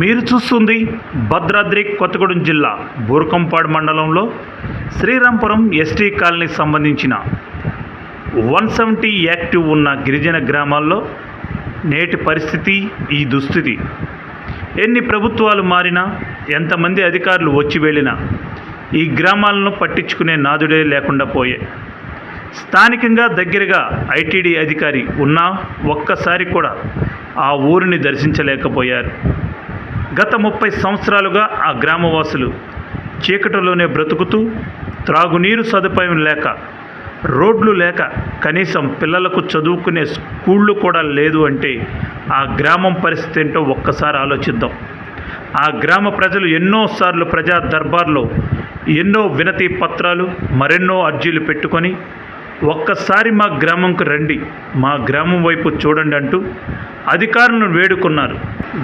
మీరు చూస్తుంది భద్రాద్రి కొత్తగూడెం జిల్లా బూరకంపాడు మండలంలో శ్రీరాంపురం ఎస్టీ కాలనీకి సంబంధించిన వన్ సెవెంటీ యాక్టివ్ ఉన్న గిరిజన గ్రామాల్లో నేటి పరిస్థితి ఈ దుస్థితి. ఎన్ని ప్రభుత్వాలు మారినా ఎంతమంది అధికారులు వచ్చి వెళ్ళినా ఈ గ్రామాలను పట్టించుకునే నాదుడే లేకుండా పోయే. స్థానికంగా దగ్గరగా ఐటీడీ అధికారి ఉన్నా ఒక్కసారి కూడా ఆ ఊరిని దర్శించలేకపోయారు. గత ముప్పై సంవత్సరాలుగా ఆ గ్రామవాసులు చీకటిలోనే బ్రతుకుతూ త్రాగునీరు సదుపాయం లేక రోడ్లు లేక కనీసం పిల్లలకు చదువుకునే స్కూళ్ళు కూడా లేదు అంటే ఆ గ్రామం పరిస్థితి ఏంటో ఒక్కసారి ఆలోచిద్దాం. ఆ గ్రామ ప్రజలు ఎన్నోసార్లు ప్రజా దర్బార్లో ఎన్నో వినతి పత్రాలు మరెన్నో అర్జీలు పెట్టుకొని ఒక్కసారి మా గ్రామంకు రండి మా గ్రామం వైపు చూడండి అంటూ అధికారులను వేడుకున్నారు.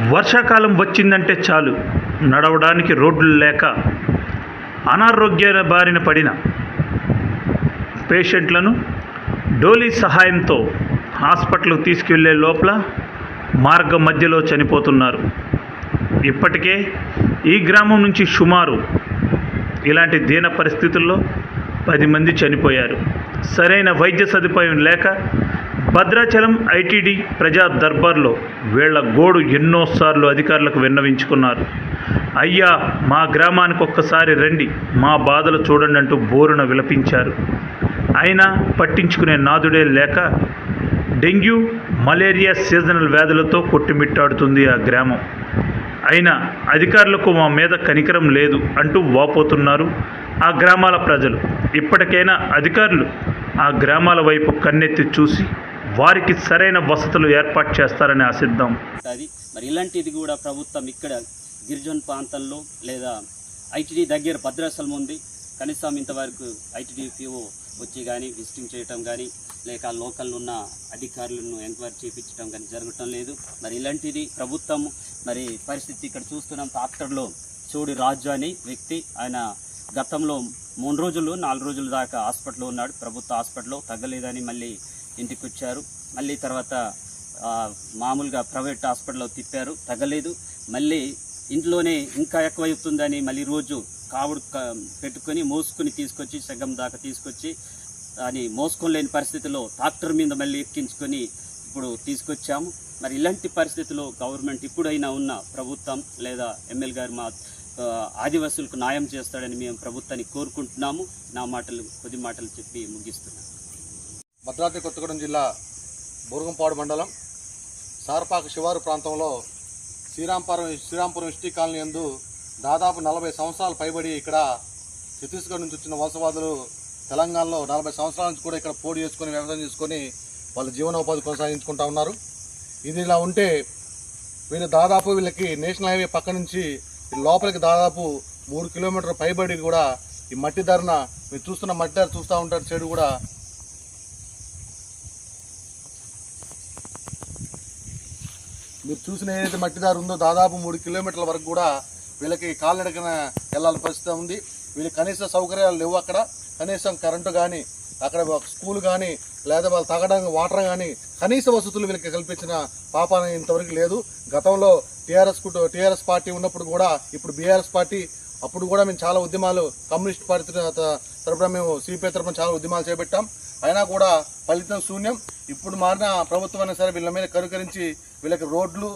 వర్షాకాలం వచ్చిందంటే చాలు. నడవడానికి రోడ్లు లేక అనారోగ్య బారిన పడిన పేషెంట్లను డోలీ సహాయంతో హాస్పిటల్కు తీసుకెళ్ళే లోపల మార్గం మధ్యలో చనిపోతున్నారు. ఇప్పటికే ఈ గ్రామం నుంచి సుమారు ఇలాంటి దీన పరిస్థితుల్లో పది మంది చనిపోయారు. సరైన వైద్య సదుపాయం లేక భద్రాచలం ఐటీడీ ప్రజా దర్బార్లో వీళ్ళ గోడు ఎన్నోసార్లు అధికారులకు విన్నవించుకున్నారు. అయ్యా మా గ్రామానికి ఒక్కసారి రండి మా బాధలు చూడండి అంటూ బోరున విలపించారు. అయినా పట్టించుకునే నాదుడే లేక డెంగ్యూ మలేరియా సీజనల్ వ్యాధులతో కొట్టుమిట్టాడుతుంది ఆ గ్రామం. అయినా అధికారులకు మా మీద కనికరం లేదు అంటూ వాపోతున్నారు ఆ గ్రామాల ప్రజలు. ఇప్పటికైనా అధికారులు ఆ గ్రామాల వైపు కన్నెత్తి చూసి వారికి సరైన వసతులు ఏర్పాటు చేస్తారని ఆశిద్దాం. ఉంటుంది మరి ఇలాంటిది కూడా ప్రభుత్వం ఇక్కడ గిరిజన ప్రాంతంలో లేదా ఐటీడీ దగ్గర భద్రాచలం ఉంది. కనీసం ఇంతవరకు ఐటీడీపీఓ వచ్చి కానీ విజిటింగ్ చేయటం కానీ లేక లోకల్ ఉన్న అధికారులను ఎంక్వైరీ చేయించడం కానీ జరగటం లేదు. మరి ఇలాంటిది ప్రభుత్వం మరి పరిస్థితి ఇక్కడ చూస్తున్నాం. ట్రాక్టర్లో చూడు రాజు అని వ్యక్తి ఆయన గతంలో మూడు రోజులు నాలుగు రోజుల దాకా హాస్పిటల్లో ఉన్నాడు. ప్రభుత్వ హాస్పిటల్లో తగ్గలేదని మళ్ళీ ఇంటికి వచ్చారు మళ్ళీ తర్వాత మామూలుగా ప్రైవేట్ హాస్పిటల్లో తిప్పారు. తగ్గలేదు. మళ్ళీ ఇంట్లోనే ఇంకా ఎక్కువవుతుందని మళ్ళీ రోజు కావుడు పెట్టుకొని మోసుకొని తీసుకొచ్చి సగం దాకా తీసుకొచ్చి అని మోసుకోలేని పరిస్థితిలో ట్రాక్టర్ మీద మళ్ళీ ఎక్కించుకొని ఇప్పుడు తీసుకొచ్చాము. మరి ఇలాంటి పరిస్థితిలో గవర్నమెంట్ ఇప్పుడైనా ఉన్న ప్రభుత్వం లేదా ఎమ్మెల్యే గారు మా ఆదివాసులకు న్యాయం చేస్తాడని మేము ప్రభుత్వాన్ని కోరుకుంటున్నాము. నా మాటలు కొద్ది మాటలు చెప్పి ముగిస్తున్నాను. భద్రాద్రి కొత్తగూడెం జిల్లా బురగంపాడు మండలం సారపాక శివారు ప్రాంతంలో శ్రీరాంపురం శ్రీరాంపురం ఎస్టీ కాలనీ యందు దాదాపు నలభై సంవత్సరాలు పైబడి ఇక్కడ ఛత్తీస్గఢ్ నుంచి వచ్చిన వలసవాదులు తెలంగాణలో నలభై సంవత్సరాల నుంచి కూడా ఇక్కడ పోటీ చేసుకొని వ్యవసాయం చేసుకొని వాళ్ళ జీవనోపాధి కొనసాగించుకుంటా ఉన్నారు. ఇది ఇలా ఉంటే వీళ్ళు దాదాపు వీళ్ళకి నేషనల్ హైవే పక్క నుంచి లోపలికి దాదాపు మూడు కిలోమీటర్ పైబడి కూడా ఈ మట్టి ధరన మీరు చూస్తున్న మట్టి ధర చూస్తూ ఉంటారు చెడు కూడా మీరు చూసిన ఏదైతే మట్టిదారు ఉందో దాదాపు మూడు కిలోమీటర్ల వరకు కూడా వీళ్ళకి కాళ్ళడకన వెళ్ళాల్సిన పరిస్థితి ఉంది. వీళ్ళకి కనీస సౌకర్యాలు లేవు అక్కడ. కనీసం కరెంటు కానీ అక్కడ స్కూల్ కానీ లేదా వాళ్ళు తాగడానికి వాటర్ కానీ కనీస వసతులు వీళ్ళకి కల్పించిన పాపాన ఇంతవరకు లేదు. గతంలో టీఆర్ఎస్ టీఆర్ఎస్ పార్టీ ఉన్నప్పుడు కూడా ఇప్పుడు బీఆర్ఎస్ పార్టీ అప్పుడు కూడా మేము చాలా ఉద్యమాలు కమ్యూనిస్ట్ పార్టీ తరఫున తరపున మేము సిపిఐ తరపున చాలా ఉద్యమాలు చేపట్టాం. అయినా కూడా ఫలితం శూన్యం. ఇప్పుడు మారిన ప్రభుత్వం అయినా సరే వీళ్ళ మీద కరుకరించి వీళ్ళకి రోడ్లు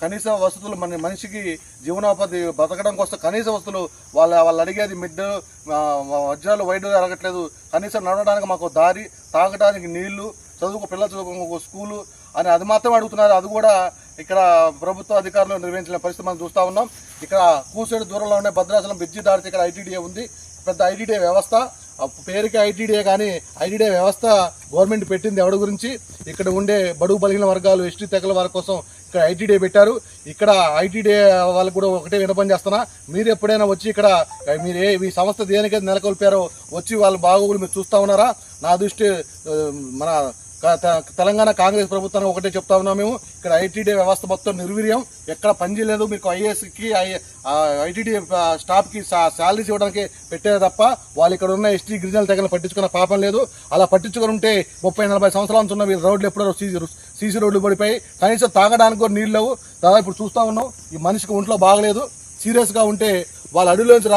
కనీస వసతులు మన మనిషికి జీవనోపాధి బతకడం కోసం కనీస వసతులు వాళ్ళ వాళ్ళు అడిగేది మిడ్ వజ్రాలు వైద్యులు అడగట్లేదు కనీసం నడవడానికి మాకు దారి తాగడానికి నీళ్ళు చదువుకు పిల్లలు చదువుకు స్కూలు అని అది మాత్రం అడుగుతున్నారు. అది కూడా ఇక్కడ ప్రభుత్వ అధికారులు నిర్వహించిన పరిస్థితి మనం చూస్తూ ఉన్నాం. ఇక్కడ కూసేడు దూరంలో ఉండే భద్రాచలం బ్రిడ్జి దారితే ఇక్కడ ఐటీడీఏ ఉంది. పెద్ద ఐటీడీఏ వ్యవస్థ. పేరుకి ఐటీడీఏ కానీ ఐటీడీఏ వ్యవస్థ గవర్నమెంట్ పెట్టింది ఎవరి గురించి? ఇక్కడ ఉండే బడుగు బలిగిన వర్గాలు ఎస్టీ తెగల వారి కోసం ఇక్కడ ఐటీడీఏ పెట్టారు. ఇక్కడ ఐటీడీఏ వాళ్ళకు కూడా ఒకటే వినపం చేస్తున్నా. మీరు ఎప్పుడైనా వచ్చి ఇక్కడ మీరు ఏ ఈ సంస్థ దేనికైతే నెలకొల్పారో వచ్చి వాళ్ళ బాగోగులు మీరు చూస్తా ఉన్నారా? నా దృష్టి మన తెలంగాణ కాంగ్రెస్ ప్రభుత్వానికి ఒకటే చెప్తా ఉన్నాం మేము. ఇక్కడ ఐటీడీ వ్యవస్థ మొత్తం నిర్వీర్యం. ఎక్కడ పనిచేయలేదు మీకు ఐఏఎస్కి ఐటీడీ స్టాఫ్కి శాలరీస్ ఇవ్వడానికి పెట్టేది తప్ప వాళ్ళు ఇక్కడ ఉన్న ఎస్టీ గిరిజనుల తెగలు పట్టించుకున్న పాపం లేదు. అలా పట్టించుకుని ఉంటే ముప్పై నలభై సంవత్సరాల నుంచి ఉన్న రోడ్లు ఎప్పుడో సీసీ సీసీ రోడ్లు పడిపోయి కనీసం తాగడానికి కూడా నీళ్ళు లేవు. దాదాపు ఇప్పుడు చూస్తా ఉన్నాం. ఈ మనిషికి ఒంట్లో బాగలేదు. సీరియస్గా ఉంటే వాళ్ళ అడవిలోంచి రా-